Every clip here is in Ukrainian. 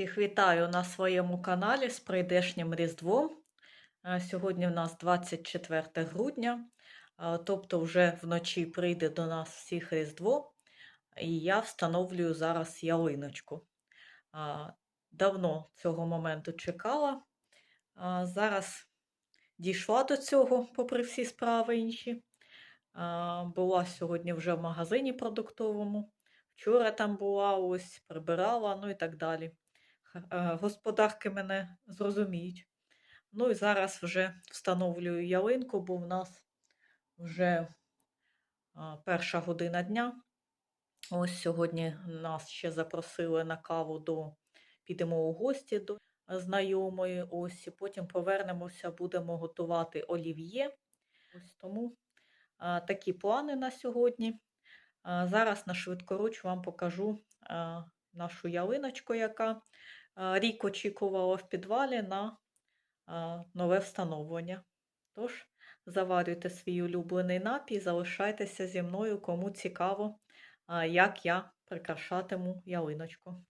Всіх вітаю на своєму каналі з прийдешнім Різдвом. Е, Сьогодні в нас 24 грудня, е, тобто вже вночі прийде до нас всіх Різдво, і я встановлюю зараз ялиночку. Давно цього моменту чекала. Зараз дійшла до цього, попри всі справи інші. Була сьогодні вже в магазині продуктовому. Вчора там була, ось прибирала, ну і так далі. Е, Господарки мене зрозуміють. Ну і зараз вже встановлюю ялинку, бо в нас вже перша година дня. Ось сьогодні нас ще запросили на каву до підемо у гості до знайомої. Ось і потім повернемося, будемо готувати олів'є. Ось тому а, такі плани на сьогодні. А, зараз на швидкоруч вам покажу а, нашу ялиночку, яка рік очікувала в підвалі на нове встановлення. Тож, заварюйте свій улюблений напій, залишайтеся зі мною, кому цікаво, як я прикрашатиму ялиночку.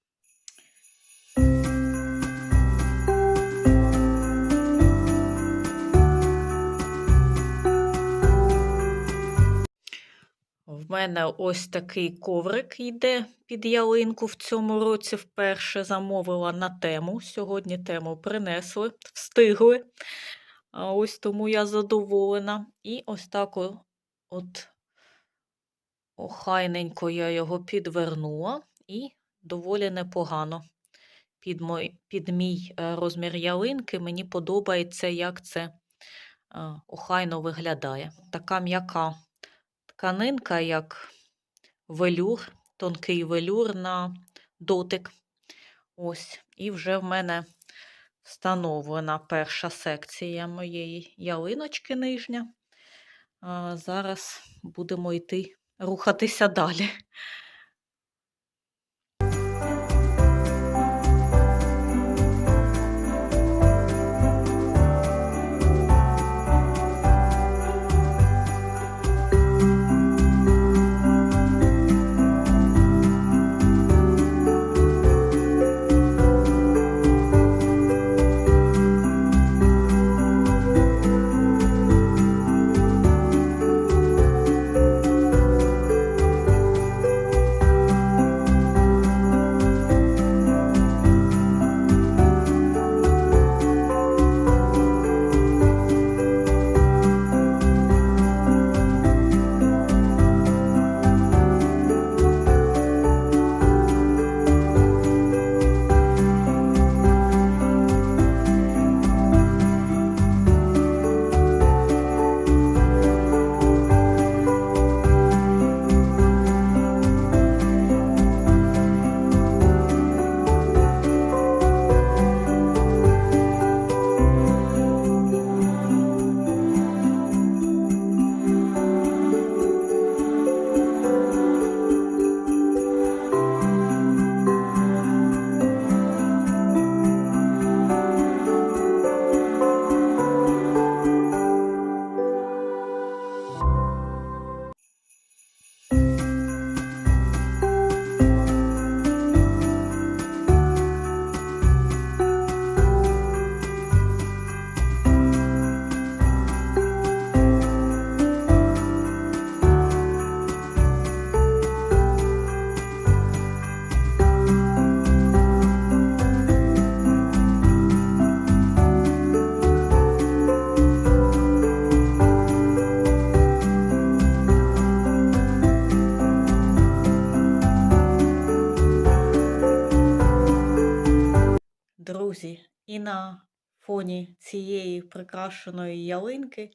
В мене ось такий коврик йде під ялинку в цьому році вперше замовила на тему. Сьогодні тему принесли, встигли. А ось тому я задоволена. І ось так от охайненько я його підвернула і доволі непогано. Під, мой, під мій е, розмір ялинки мені подобається, як це е, охайно виглядає. Така м'яка тканинка, як велюр, тонкий велюр на дотик. Ось. І вже в мене встановлена перша секція моєї ялиночки нижня. А зараз будемо йти рухатися далі. Друзі, і на фоні цієї прикрашеної ялинки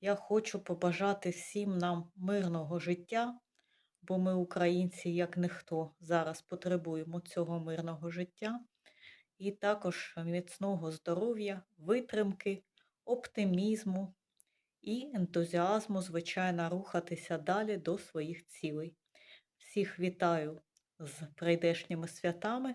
я хочу побажати всім нам мирного життя, бо ми, українці, як ніхто, зараз потребуємо цього мирного життя, і також міцного здоров'я, витримки, оптимізму і ентузіазму, звичайно, рухатися далі до своїх цілей. Всіх вітаю з прийдешніми святами